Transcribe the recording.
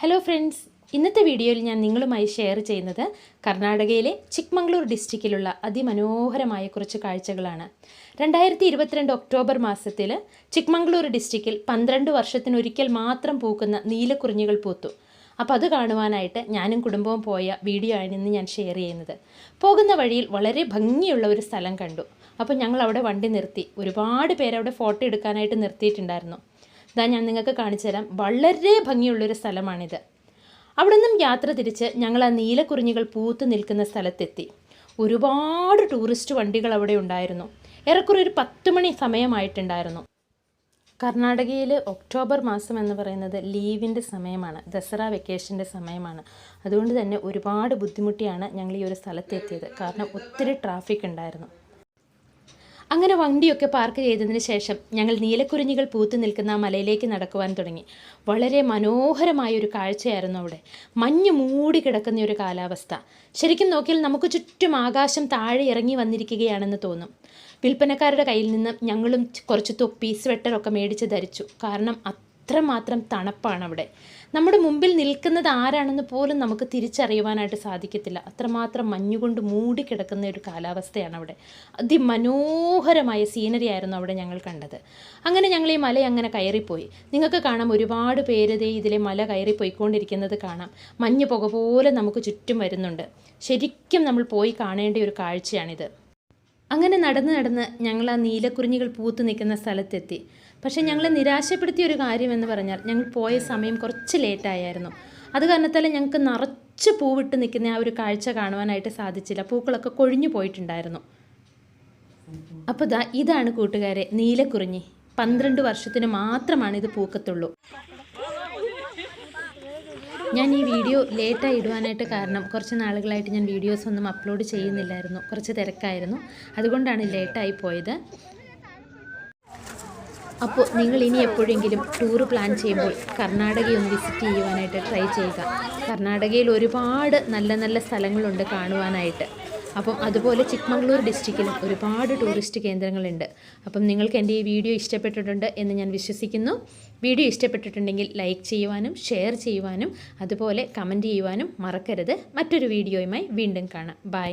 Hello friends ഇന്നത്തെ വീഡിയോയിൽ ഞാൻ നിങ്ങളുമായി ഷെയർ ചെയ്യുന്നത് കർണാടകയിലെ ചിക്മംഗ്ലൂർ ഡിസ്ട്രിക്റ്റിലുള്ള അതിമനോഹരമായ കുറച്ച് കാഴ്ചകളാണ്. രണ്ടായിരത്തി ഇരുപത്തിരണ്ട് ഒക്ടോബർ മാസത്തിൽ ചിക്മംഗ്ലൂർ ഡിസ്ട്രിക്റ്റിൽ പന്ത്രണ്ട് വർഷത്തിനൊരിക്കൽ മാത്രം പൂക്കുന്ന നീലക്കുറിഞ്ഞികൾ പൂത്തു. അപ്പോൾ അത് കാണുവാനായിട്ട് ഞാനും കുടുംബവും പോയ വീഡിയോ ആണ് ഇന്ന് ഞാൻ ഷെയർ ചെയ്യുന്നത്. പോകുന്ന വഴിയിൽ വളരെ ഭംഗിയുള്ള ഒരു സ്ഥലം കണ്ടു. അപ്പോൾ ഞങ്ങൾ അവിടെ വണ്ടി നിർത്തി. ഒരുപാട് പേരവിടെ ഫോട്ടോ എടുക്കാനായിട്ട് നിർത്തിയിട്ടുണ്ടായിരുന്നു. ഇതാ ഞാൻ നിങ്ങൾക്ക് കാണിച്ചു തരാം വളരെ ഭംഗിയുള്ളൊരു സ്ഥലമാണിത്. അവിടെ നിന്നും യാത്ര തിരിച്ച് ഞങ്ങൾ ആ നീലക്കുറിഞ്ഞികൾ പൂത്ത് നിൽക്കുന്ന സ്ഥലത്തെത്തി. ഒരുപാട് ടൂറിസ്റ്റ് വണ്ടികൾ അവിടെ ഉണ്ടായിരുന്നു. ഏറെക്കുറെ ഒരു പത്ത് മണി സമയമായിട്ടുണ്ടായിരുന്നു. കർണാടകയിൽ ഒക്ടോബർ മാസം എന്ന് പറയുന്നത് ലീവിന്റെ സമയമാണ്. ദസറ വെക്കേഷന്റെ സമയമാണ്. അതുകൊണ്ട് തന്നെ ഒരുപാട് ബുദ്ധിമുട്ടിയാണ് ഞങ്ങൾ ഈ ഒരു സ്ഥലത്തെത്തിയത്. കാരണം ഒത്തിരി ട്രാഫിക് ഉണ്ടായിരുന്നു. അങ്ങനെ വണ്ടിയൊക്കെ പാർക്ക് ചെയ്തതിന് ശേഷം ഞങ്ങൾ നീലക്കുറിഞ്ഞികൾ പൂത്തു നിൽക്കുന്ന മലയിലേക്ക് നടക്കുവാൻ തുടങ്ങി. വളരെ മനോഹരമായ ഒരു കാഴ്ചയായിരുന്നു അവിടെ. മഞ്ഞ് മൂടി കിടക്കുന്ന ഒരു കാലാവസ്ഥ. ശരിക്കും നോക്കിയാൽ നമുക്ക് ചുറ്റും ആകാശം താഴെ ഇറങ്ങി വന്നിരിക്കുകയാണെന്ന് തോന്നും. വിൽപ്പനക്കാരുടെ കയ്യിൽ നിന്ന് ഞങ്ങളും കുറച്ച് തൊപ്പി സ്വെറ്ററൊക്കെ മേടിച്ച് ധരിച്ചു. കാരണം അത്രമാത്രം തണുപ്പാണ് അവിടെ നമ്മുടെ മുമ്പിൽ നിൽക്കുന്നത് ആരാണെന്ന് പോലും നമുക്ക് തിരിച്ചറിയുവാനായിട്ട് സാധിക്കത്തില്ല. അത്രമാത്രം മഞ്ഞുകൊണ്ട് മൂടിക്കിടക്കുന്ന ഒരു കാലാവസ്ഥയാണ് അവിടെ അതിമനോഹരമായ സീനറി ആയിരുന്നു അവിടെ ഞങ്ങൾ കണ്ടത്. അങ്ങനെ ഞങ്ങൾ ഈ മല അങ്ങനെ കയറിപ്പോയി. നിങ്ങൾക്ക് കാണാം ഒരുപാട് പേര് ഇതിലെ മല കയറിപ്പോയിക്കൊണ്ടിരിക്കുന്നത് കാണാം. മഞ്ഞ് പുക പോലെ നമുക്ക് ചുറ്റും വരുന്നുണ്ട്. ശരിക്കും നമ്മൾ പോയി കാണേണ്ട ഒരു കാഴ്ചയാണിത്. അങ്ങനെ നടന്ന് നടന്ന് ഞങ്ങൾ ആ നീലക്കുറിഞ്ഞികൾ പൂത്തു നിൽക്കുന്ന സ്ഥലത്തെത്തി. പക്ഷേ ഞങ്ങളെ നിരാശപ്പെടുത്തിയ ഒരു കാര്യം എന്ന് പറഞ്ഞാൽ ഞങ്ങൾ പോയ സമയം കുറച്ച് ലേറ്റായിരുന്നു. അത് കാരണത്താൽ ഞങ്ങൾക്ക് നിറച്ച് പൂവിട്ട് നിൽക്കുന്ന ആ ഒരു കാഴ്ച കാണുവാനായിട്ട് സാധിച്ചില്ല. പൂക്കളൊക്കെ കൊഴിഞ്ഞു പോയിട്ടുണ്ടായിരുന്നു. അപ്പോൾ ദാ ഇതാണ് കൂട്ടുകാരെ നീലക്കുറിഞ്ഞി. പന്ത്രണ്ട് വർഷത്തിന് മാത്രമാണ് ഇത് പൂക്കത്തുള്ളൂ. ഞാൻ ഈ വീഡിയോ ലേറ്റായി ഇടുവാനായിട്ട് കാരണം കുറച്ച് നാളുകളായിട്ട് ഞാൻ വീഡിയോസ് ഒന്നും അപ്ലോഡ് ചെയ്യുന്നില്ലായിരുന്നു. കുറച്ച് തിരക്കായിരുന്നു. അതുകൊണ്ടാണ് ലേറ്റായി പോയത്. അപ്പോൾ നിങ്ങൾ ഇനി എപ്പോഴെങ്കിലും ടൂർ പ്ലാൻ ചെയ്യുമ്പോൾ കർണാടകയൊന്ന് വിസിറ്റ് ചെയ്യുവാനായിട്ട് ട്രൈ ചെയ്യുക. കർണാടകയിൽ ഒരുപാട് നല്ല നല്ല സ്ഥലങ്ങളുണ്ട് കാണുവാനായിട്ട്. അപ്പം അതുപോലെ ചിക്മംഗ്ലൂർ ഡിസ്ട്രിക്റ്റിലും ഒരുപാട് ടൂറിസ്റ്റ് കേന്ദ്രങ്ങളുണ്ട്. അപ്പം നിങ്ങൾക്ക് എന്റെ ഈ വീഡിയോ ഇഷ്ടപ്പെട്ടിട്ടുണ്ട് എന്ന് ഞാൻ വിശ്വസിക്കുന്നു. വീഡിയോ ഇഷ്ടപ്പെട്ടിട്ടുണ്ടെങ്കിൽ ലൈക്ക് ചെയ്യുവാനും ഷെയർ ചെയ്യുവാനും അതുപോലെ കമന്റ് ചെയ്യുവാനും മറക്കരുത്. മറ്റൊരു വീഡിയോയുമായി വീണ്ടും കാണാം. ബൈ.